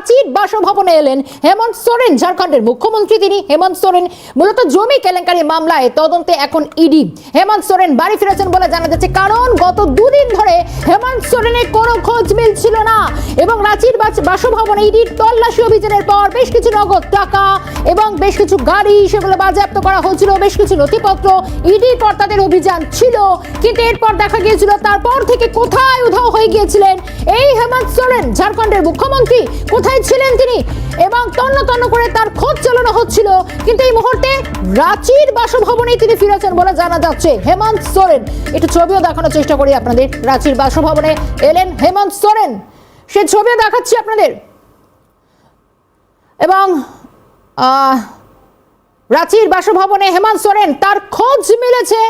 রাঁচির বাসভবনে এলেন হেমন্ত সোরেন, ঝাড়খণ্ডের মুখ্যমন্ত্রী তিনি। হেমন্ত সোরেন মূলত জমি কেলেঙ্কারি মামলায় তদন্তে এখন ইডি হেমন্ত সোরেন বাড়ি ফিরেছেন বলে জানা যাচ্ছে, কারণ গত দুদিন ধরে হেমন্ত সোরেনের কোনো খোঁজ মিলছিল না। এবং রাঁচির বাস- বাসভবনে, ইডির তল্লাশি অভিযানের পর বেশ কিছু নগদ টাকা এবং বেশ কিছু গাড়ি সেগুলো বাজেয়াপ্ত করা হয়েছিল, বেশ কিছু নথিপত্র ইডির পর তাদের অভিযান ছিল। কিন্তু এরপর দেখা গিয়েছিল, তারপর থেকে কোথায় উধাও হয়ে গিয়েছিলেন এই হেমন্ত সোরেন, ঝাড়খণ্ডের মুখ্যমন্ত্রী। কোথায় ছিলেন তিনি? এবং তন্ন তন্ন করে তার খোঁজ চালানো হচ্ছিল। কিন্তু এই মুহূর্তে রাঁচির বাসভবনে তিনি ফিরেছেন বলে জানা যাচ্ছে হেমন্ত সোরেন। একটু ছবিও দেখানোর চেষ্টা করি আপনাদের। রাঁচির বাসভবনে এলেন হেমন্ত সোরেন। সে ছবিও দেখাচ্ছি আপনাদের। এবং রাঁচির বাসভবনে হেমন্ত সোরেন, তার খোঁজ মিলেছে।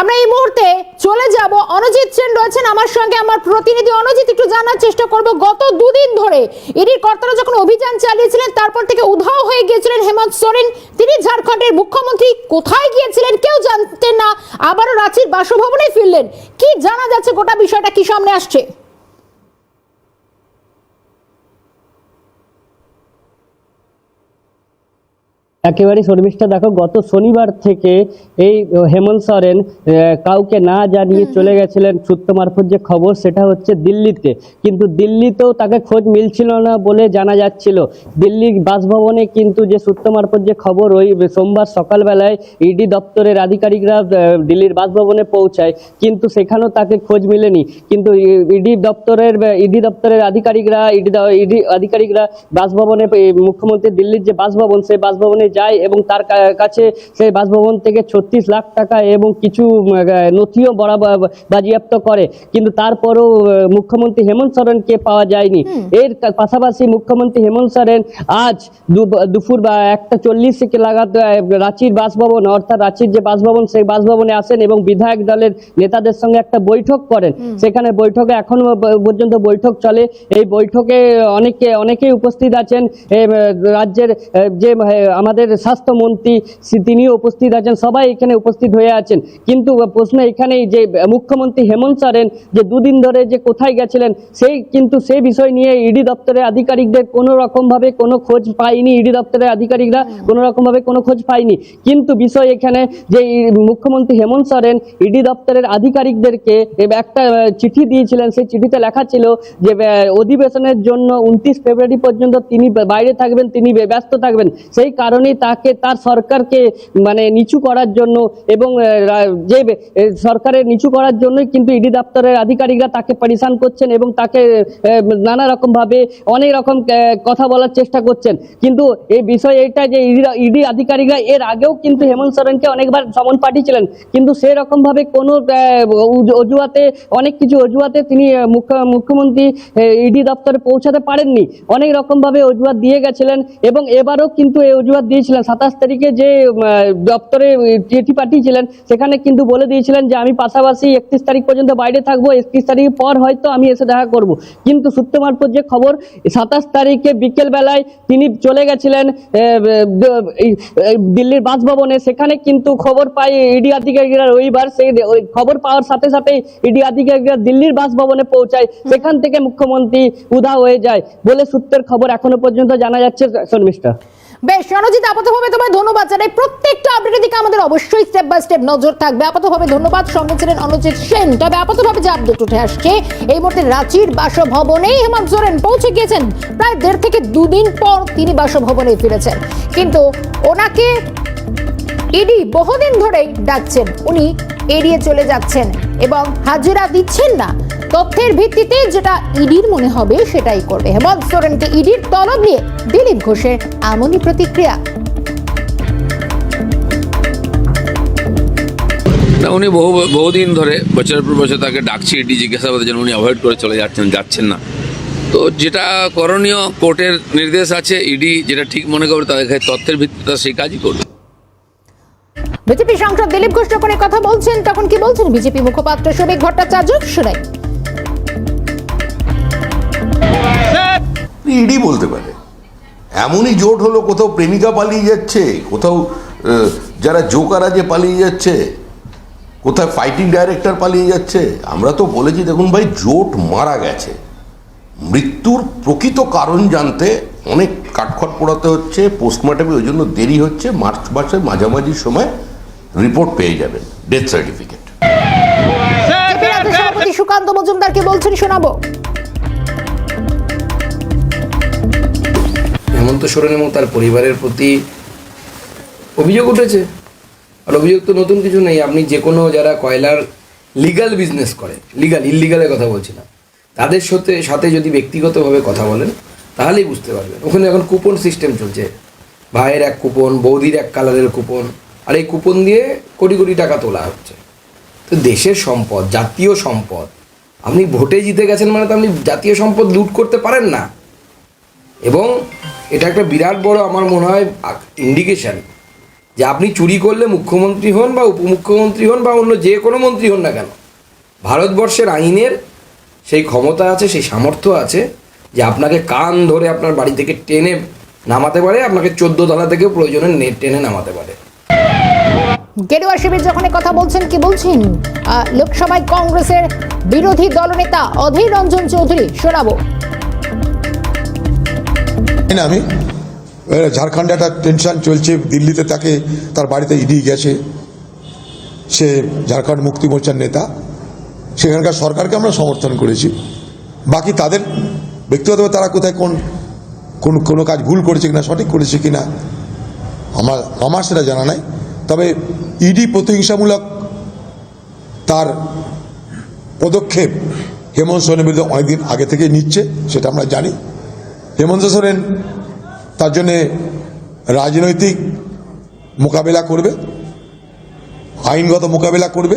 আমরা এই মুহূর্তে চলে যাব। অনজিৎ সেন রয়েছেন আমার সঙ্গে। আমার প্রতিনিধি অনজিৎ, একটু জানার চেষ্টা করব। গত দুদিন ধরে ইডির কর্তারা যখন অভিযান চালিয়েছিলেন, তারপর থেকে উধাও হয়ে গিয়েছিলেন হেমন্ত সোরেন। তিনি ঝাড়খণ্ডের মুখ্যমন্ত্রী, কোথায় গিয়েছিলেন কেউ জানতেন না। আবারও রাঁচির বাসভবনে ফিরলেন। কি জানা যাচ্ছে? গোটা বিষয়টা কি সামনে আসছে? একেবারে শর্মিষ্ঠা, দেখো গত শনিবার থেকে এই হেমন্ত সরেন কাউকে না জানিয়ে চলে গেছিলেন। সূত্র মারফত যে খবর, সেটা হচ্ছে দিল্লিতে। কিন্তু দিল্লিতেও তাকে খোঁজ মিলছিল না বলে জানা যাচ্ছিল। দিল্লির বাসভবনে কিন্তু যে সূত্র মারফত যে খবর, ওই সোমবার সকালবেলায় ইডি দপ্তরের আধিকারিকরা দিল্লির বাসভবনে পৌঁছায়। কিন্তু সেখানেও তাকে খোঁজ মেলেনি। কিন্তু ইডি দপ্তরের ইডি দপ্তরের আধিকারিকরা ইডি ইডি আধিকারিকরা বাসভবনে মুখ্যমন্ত্রী দিল্লির যে বাসভবন, সেই বাসভবনে যায় এবং তার কাছে সেই বাসভবন থেকে ছত্রিশ লাখ টাকা এবং কিছু নথিও বরাবর বাজেয়াপ্ত করে। কিন্তু তারপরও মুখ্যমন্ত্রী হেমন্ত সোরেনকে পাওয়া যায়নি। এর পাশাপাশি মুখ্যমন্ত্রী হেমন্ত সরেন আজ দুপুর বা একটা চল্লিশ থেকে লাগাত রাঁচির বাসভবন অর্থাৎ রাঁচির যে বাসভবন সেই বাসভবনে আসেন এবং বিধায়ক দলের নেতাদের সঙ্গে একটা বৈঠক করেন। সেখানে বৈঠকে এখনও পর্যন্ত বৈঠক চলে। এই বৈঠকে অনেকে অনেকেই উপস্থিত আছেন। রাজ্যের যে আহ, আমাদের স্বাস্থ্যমন্ত্রী তিনিও উপস্থিত আছেন, সবাই এখানে উপস্থিত হয়ে আছেন। কিন্তু প্রশ্ন এখানেই যে, মুখ্যমন্ত্রী হেমন্ত সোরেন যে দুদিন ধরে যে কোথায় গেছিলেন, সেই কিন্তু সেই বিষয় নিয়ে ইডি দপ্তরের আধিকারিকদের কোনো রকম ভাবে কোনো খোঁজ পায়নি, ইডি দপ্তরের আধিকারিকরা কোনো রকম ভাবে কোনো খোঁজ পায়নি। কিন্তু বিষয় এখানে যে, মুখ্যমন্ত্রী হেমন্ত সোরেন ইডি দপ্তরের আধিকারিকদেরকে একটা চিঠি দিয়েছিলেন, সেই চিঠিতে লেখা ছিল যে অধিবেশনের জন্য উনত্রিশ ফেব্রুয়ারি পর্যন্ত তিনি বাইরে থাকবেন, তিনি ব্যস্ত থাকবেন। সেই কারণেই তাকে, তার সরকারকে মানে নিচু করার জন্য এবং যে সরকারের নিচু করার জন্যই কিন্তু ইডি দপ্তরের আধিকারিকরা তাকে পরিশান করছেন এবং তাকে নানা রকম ভাবে অনেক রকম কথা বলার চেষ্টা করছেন। কিন্তু এই বিষয় এটা যে ইডি আধিকারিকরা এর আগেও কিন্তু হেমন্ত সোরেনকে অনেকবার সমন পাঠিয়েছিলেন। কিন্তু সেই রকম ভাবে কোনো অজুহাতে, অনেক কিছু অজুহাতে তিনি মুখ্য- মুখ্যমন্ত্রী ইডি দপ্তরে পৌঁছাতে পারেননি। অনেক রকম ভাবে অজুহাত দিয়ে গেছিলেন এবং এবারও কিন্তু এই অজুহাত দিয়েছিলেন, সাতাশ তারিখে যে দপ্তরে চিঠি পাঠিয়েছিলেন, সেখানে কিন্তু বলে দিয়েছিলেন যে, আমি পাশাপাশি একত্রিশ তারিখ পর্যন্ত বাইরে থাকব, একত্রিশ তারিখ পর হয়তো আমি এসে দেখা করব। কিন্তু সূত্র মারফত যে খবর, সাতাশ তারিখে বিকেল বেলায় তিনি চলে গেছিলেন দিল্লির বাসভবনে। সেখানে কিন্তু খবর পাই ইডি আধিকারিকরা রবিবার সেই খবর পাওয়ার সাথে সাথে ইডি আধিকারিকরা দিল্লির বাসভবনে পৌঁছায়। সেখান থেকে মুখ্যমন্ত্রী উধা হয়ে যায় বলে সূত্রের খবর এখনও পর্যন্ত জানা যাচ্ছে শর্মিষ্ঠা বেশ, রণজিৎ, আপাতভাবে তোমায় ধন্যবাদ জানাই। প্রত্যেকটা আপডেটের দিকে আমাদের অবশ্যই স্টেপ বাই স্টেপ নজর থাকবে। আপাতভাবে ধন্যবাদ, সঙ্গে ছিলেন অনুজিৎ সেন। তবে আপাতভাবে যে আপডেট উঠে আসছে, এই মুহূর্তে রাঁচির বাসভবনেই হেমন্ত সোরেন পৌঁছে গিয়েছেন। প্রায় দেড় থেকে দুদিন পর তিনি বাসভবনে ফিরেছেন। কিন্তু ওনাকে ইডি বহুদিন ধরেই ডাকছেন। উনি এড়িয়ে চলে যাচ্ছেন এবং হাজিরা দিচ্ছেন না। তথ্যের ভিত্তিতে যেটা ইডির মনে হবে সেটাই করবে। হেমন্ত সোরেনকে ইডির তলব নিয়ে দিলীপ ঘোষের এমনই প্রতিক্রিয়া। না উনি বহু বহুদিন ধরে বছরের পর বছর তাকে ডাকছি এটি জিজ্ঞাসাবাদের জন্য উনি অ্যাভয়েড করে চলে যাচ্ছেন যাচ্ছেন না। তো যেটা করণীয় কোর্টের নির্দেশ আছে ইডি যেটা ঠিক মনে করবে তাদের তথ্যের ভিত্তিতে সেই কাজই করবে। বিজেপি সাংসদ দিলীপ ঘোষ যখন কথা বলছেন তখন কি বলছেন? বিজেপি মুখপাত্র শ্রমিক ভট্টাচার্য? শোনাই ইডি বলতে পারে। এমনই জোট হলো, কোথাও প্রেমিকা পালিয়ে যাচ্ছে, কোথাও যারা জোকারা যে পালিয়ে যাচ্ছে, কোথায় ফাইটিং ডাইরেক্টর পালিয়ে যাচ্ছে। আমরা তো বলেছি, দেখুন ভাই, জোট মারা গেছে। মৃত্যুর প্রকৃত কারণ জানতে অনেক কাঠখট পোড়াতে হচ্ছে পোস্টমর্টমে ওই জন্য দেরি হচ্ছে, মার্চ মাসের মাঝামাঝি সময় রিপোর্ট পেয়ে যাবেন ডেথ সার্টিফিকেট সুকান্ত মজুমদারকে বলছেন, শোনাবো। সোরেন এবং তার পরিবারের প্রতি অভিযোগ উঠেছে। আর অভিযোগ তো নতুন কিছু নেই। আপনি যে কোনো যারা কয়লার লিগাল বিজনেস করে লিগাল ইললিগালের কথা বলছি না তাদের সাথে সাথে যদি ব্যক্তিগতভাবে কথা বলেন, তাহলেই বুঝতে পারবেন। ওখানে এখন কুপন সিস্টেম চলছে। ভাইয়ের এক কুপন বৌদির এক কালারের কুপন আর এই কুপন দিয়ে কোটি কোটি টাকা তোলা হচ্ছে। তো দেশের সম্পদ, জাতীয় সম্পদ, আপনি ভোটে জিতে গেছেন মানে তো আপনি জাতীয় সম্পদ লুট করতে পারেন না। এবং এটা একটা বিরাট বড় আমার মনে হয় ইন্ডিকেশন যে আপনি চুরি করলে মুখ্যমন্ত্রী হন বা উপমুখ্যমন্ত্রী হন বা অন্য যে কোনো মন্ত্রী হন না কেন। ভারতবর্ষের আইনের সেই ক্ষমতা আছে, সেই সামর্থ্য আছে যে আপনাকে কান ধরে আপনার বাড়ি থেকে টেনে নামাতে পারে, আপনাকে চোদ্দ তলা থেকেও প্রয়োজনে নেট টেনে নামাতে পারে। গেরুয়া শিবির যখন কথা বলছেন, কি বলছেন? লোকসভায় কংগ্রেসের বিরোধী দলনেতা অধীর রঞ্জন চৌধুরী, শোনাবো। না আমি? ঝাড়খণ্ডে একটা টেনশন চলছে, দিল্লিতে তাকে তার বাড়িতে ইডি গেছে। সে ঝাড়খণ্ড মুক্তি মোর্চার নেতা। সেখানকার সরকারকে আমরা সমর্থন করেছি। বাকি তাদের ব্যক্তিগতভাবে তারা কোথায় কোন কোন, কোনো কাজ ভুল করেছে কিনা, সঠিক করেছে কিনা, আমার আমার সেটা জানা নাই। তবে ইডি প্রতিহিংসামূলক তার পদক্ষেপ হেমন্ত সোরেনের বিরুদ্ধে অনেকদিন আগে থেকে নিচ্ছে, সেটা আমরা জানি। হেমন্ত সোরেন তার জন্যে রাজনৈতিক মোকাবেলা করবে আইনগত মোকাবেলা করবে।